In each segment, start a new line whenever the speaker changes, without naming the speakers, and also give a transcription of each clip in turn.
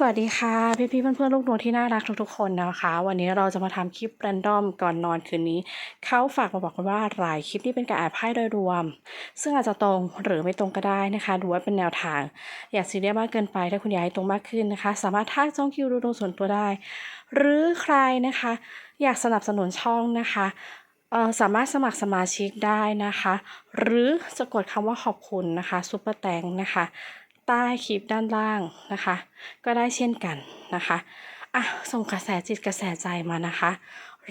สวัสดีค่ะ พี่พี่ๆเพื่อนๆลูกหนูที่น่ารักทุกๆคนนะคะ วันนี้เราจะมาทำคลิปแรนดอมก่อนนอนคืนนี้เขาฝากมาบอกกันว่าหลายคลิปนี้เป็นการอ่านไพ่โดยรวม ซึ่งอาจจะตรงหรือไม่ตรงก็ได้นะคะดูว่าเป็นแนวทาง อย่าซีเรียสมากเกินไปถ้าคุณอยากให้ตรงมากขึ้นนะคะ สามารถทักจ้องคิวดูดวงส่วนตัวได้ หรือใครนะคะ อยากสนับสนุนช่องนะคะสามารถสมัครสมาชิกได้นะคะ หรือจะกดคำว่าขอบคุณนะคะซุปเปอร์แตงนะคะ ใต้คลิปด้านล่างนะคะ ก็ได้เช่นกันนะคะอะส่งกระแสจิตกระแสใจมานะคะ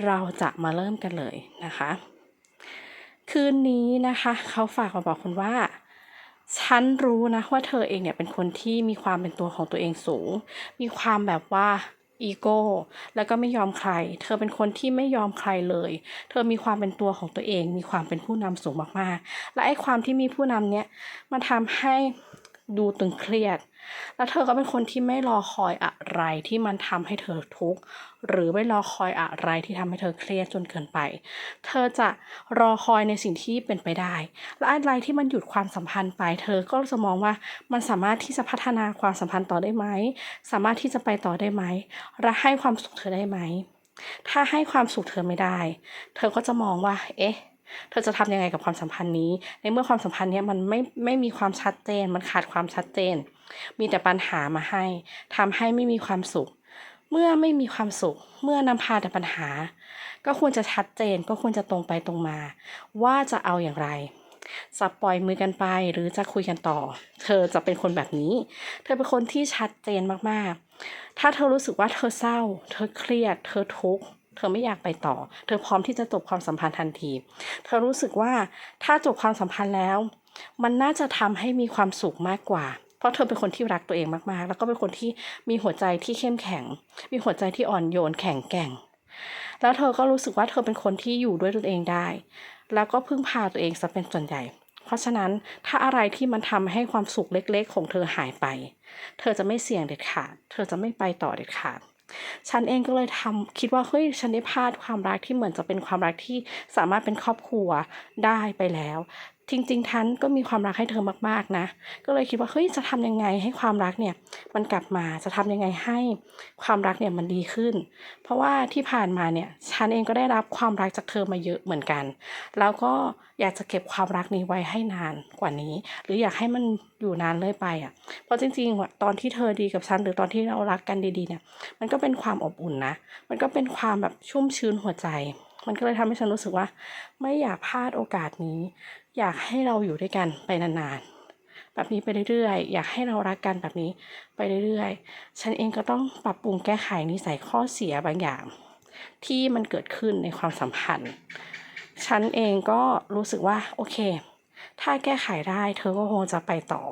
เราจะมาเริ่มกันเลยนะคะ คืนนี้นะคะเขาฝากมาบอกคุณว่าฉันรู้นะว่าเธอเองเนี่ยเป็นคนที่มีความเป็นตัวของตัวเองสูง มีความแบบว่าอีโก้แล้วก็ไม่ยอมใคร เธอเป็นคนที่ไม่ยอมใครเลย เธอมีความเป็นตัวของตัวเอง มีความเป็นผู้นำสูงมากๆ และไอ้ความที่มีผู้นำเนี้ยมันทำให้ ดูตึงเครียด แล้วเธอก็เป็นคนที่ไม่รอคอยอะไรที่มันทำให้เธอทุกข์ หรือไม่รอคอยอะไรที่ทำให้เธอเครียดจนเกินไป เธอจะรอคอยในสิ่งที่เป็นไปได้ และอะไรที่มันหยุดความสัมพันธ์ไป เธอก็จะมองว่ามันสามารถที่จะพัฒนาความสัมพันธ์ต่อได้ไหม สามารถที่จะไปต่อได้ไหม และให้ความสุขเธอได้ไหม ถ้าให้ความสุขเธอไม่ได้ เธอก็จะมองว่า เอ๊ะ เธอจะทำยังไงกับความสัมพันธ์นี้ ในเมื่อความสัมพันธ์นี้มันไม่ไม่มีความชัดเจน มันขาดความชัดเจน มีแต่ปัญหามาให้ทำให้ไม่มีความสุข เมื่อไม่มีความสุข เมื่อนำพาแต่ปัญหา ก็ควรจะชัดเจน ก็ควรจะตรงไปตรงมา ว่าจะเอาอย่างไรจะปล่อยมือกันไปหรือจะคุยกันต่อ เธอจะเป็นคนแบบนี้ เธอเป็นคนที่ชัดเจนมากๆ ถ้าเธอรู้สึกว่าเธอเศร้า เธอเครียด เธอทุกข์ เธอไม่อยากไปต่อ เธอพร้อมที่จะจบความสัมพันธ์ทันที เธอรู้สึกว่าถ้าจบความสัมพันธ์แล้ว มันน่าจะทำให้มีความสุขมากกว่า เพราะเธอเป็นคนที่รักตัวเองมากๆ แล้วก็เป็นคนที่มีหัวใจที่เข้มแข็ง มีหัวใจที่อ่อนโยนแข็งแกร่ง แล้วเธอก็รู้สึกว่าเธอเป็นคนที่อยู่ด้วยตัวเองได้ แล้วก็พึ่งพาตัวเองซะเป็นส่วนใหญ่เพราะฉะนั้นถ้าอะไรที่มันทำให้ความสุขเล็กๆ ของเธอหายไป เธอจะไม่เสี่ยงเด็ดขาด เธอจะไม่ไปต่อเด็ดขาด ฉันเองก็เลยทำคิดว่าเฮ้ยฉันได้พลาดความรักที่เหมือนจะเป็นความรักที่สามารถเป็นครอบครัวได้ไปแล้ว จริง ๆ ทันก็มีความรักให้เธอมากๆนะ ก็เลยคิดว่าเฮ้ยจะทำยังไงให้ความรักเนี่ยมันกลับมาจะทำยังไงให้ความรักเนี่ยมันดีขึ้น เพราะว่าที่ผ่านมาเนี่ยฉันเองก็ได้รับความรักจากเธอมาเยอะเหมือนกัน แล้วก็อยากจะเก็บความรักนี้ไว้ให้นานกว่านี้ หรืออยากให้มันอยู่นานเลยไปอะ เพราะจริงๆอะตอนที่เธอดีกับฉันหรือตอนที่เรารักกันดีๆเนี่ย มันก็เป็นความอบอุ่นนะ มันก็เป็นความแบบชุ่มชื้นหัวใจ มันก็เลยทำให้ฉันรู้สึกว่า ไม่อยากพลาดโอกาสนี้ อยากให้เราอยู่ด้วยกันไปนานๆ แบบนี้ไปเรื่อยๆ อยากให้เรารักกันแบบนี้ไปเรื่อยๆ ฉันเองก็ต้องปรับปรุงแก้ไขนิสัยข้อเสียบางอย่าง ที่มันเกิดขึ้นในความสัมพันธ์ ฉันเองก็รู้สึกว่าโอเค ถ้าแก้ไขได้เธอก็คงจะไปต่อ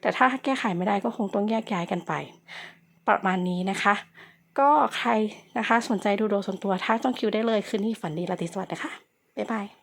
แต่ถ้าแก้ไขไม่ได้ก็คงต้องแยกย้ายกันไป ประมาณนี้นะคะ ก็ใครนะคะสนใจดูดวงส่วนตัวทักจองคิวได้เลยคืนนี้ฝันดีราตรีสวัสดิ์นะคะบ๊ายบาย